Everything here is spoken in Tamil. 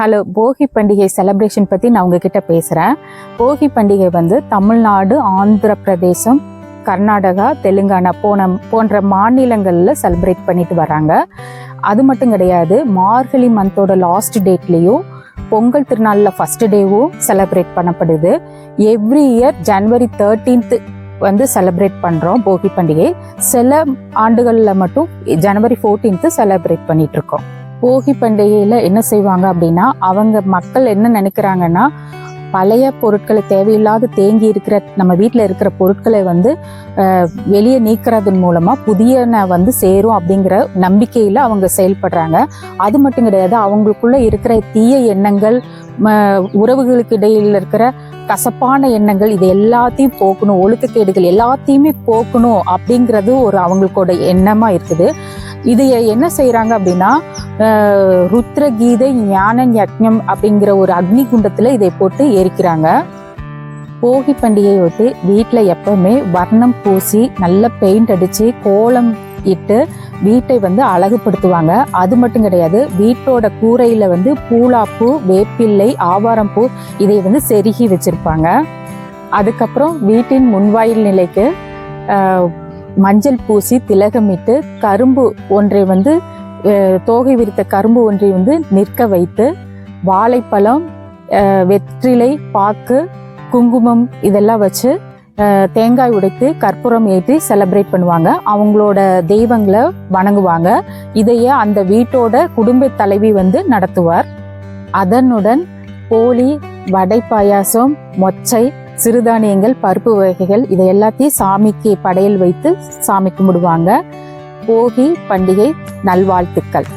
ஹலோ போகி பண்டிகை செலப்ரேஷன் பற்றி நான் உங்ககிட்ட பேசுகிறேன் போகி பண்டிகை வந்து தமிழ்நாடு ஆந்திர பிரதேசம் கர்நாடகா தெலுங்கானா போன போன்ற மாநிலங்களில் செலிப்ரேட் பண்ணிட்டு வராங்க. அது மட்டும் கிடையாது மார்கழி மந்தோட லாஸ்ட் டேட்லேயும் பொங்கல் திருநாளில் ஃபர்ஸ்ட் டேவும் செலிப்ரேட் பண்ணப்படுது. எவ்ரி இயர் ஜனவரி தேர்ட்டீன்த்து வந்து செலிப்ரேட் பண்ணுறோம் போகி பண்டிகை. சில ஆண்டுகளில் மட்டும் ஜனவரி ஃபோர்டீன்த்து செலிப்ரேட் பண்ணிகிட்ருக்கோம் இருக்கோம். போகி பண்டிகையில் என்ன செய்வாங்க அப்படின்னா அவங்க மக்கள் என்ன நினைக்கிறாங்கன்னா பழைய பொருட்களை தேவையில்லாத தேங்கி இருக்கிற நம்ம வீட்டில் இருக்கிற பொருட்களை வந்து வெளியே நீக்கிறதன் மூலமாக புதியன வந்து சேரும் அப்படிங்கிற நம்பிக்கையில் அவங்க செயல்படுறாங்க. அது மட்டும் கிடையாது அவங்களுக்குள்ள இருக்கிற தீய எண்ணங்கள் ம, உறவுகளுக்கு இடையில் இருக்கிற கசப்பான எண்ணங்கள் இது எல்லாத்தையும் போக்கணும் ஒழுக்கக்கேடுகள் எல்லாத்தையுமே போக்கணும் அப்படிங்கிறது ஒரு அவங்களுக்கோட எண்ணமாக இருக்குது. இது என்ன செய்கிறாங்க அப்படின்னா ருத்ரகீதை ஞான யக்ஞம் அப்படிங்கிற ஒரு அக்னி குண்டத்தில் இதை போட்டு எரிக்கிறாங்க. போகி பண்டிகையொட்டி வீட்டில் எப்பவுமே வர்ணம் பூசி நல்ல பெயிண்ட் அடித்து கோலம் இட்டு வீட்டை வந்து அழகுபடுத்துவாங்க. அது மட்டும் கிடையாது வீட்டோட கூரையில் வந்து பூலாப்பூ வேப்பிள்ளை ஆவாரம் பூ இதை வந்து செருகி வச்சுருப்பாங்க. அதுக்கப்புறம் வீட்டின் முன்வாயில் நிலைக்கு மஞ்சள் பூசி திலகமிட்டு கரும்பு ஒன்றை வந்து தோகை விரித்த கரும்பு ஒன்றை வந்து நிற்க வைத்து வாழைப்பழம் வெற்றிலை பாக்கு குங்குமம் இதெல்லாம் வச்சு தேங்காய் உடைத்து கற்பூரம் ஏற்றி செலப்ரேட் பண்ணுவாங்க. அவங்களோட தெய்வங்களை வணங்குவாங்க. இதையே அந்த வீட்டோட குடும்ப தலைவி வந்து நடத்துவார். அதனுடன் போலி வடை பாயாசம் மொச்சை சிறுதானியங்கள் பருப்பு வகைகள் இதை எல்லாத்தையும் சாமிக்கு படையல் வைத்து சாமி கும்பிடுவாங்க. போகி பண்டிகை நல்வாழ்த்துக்கள்.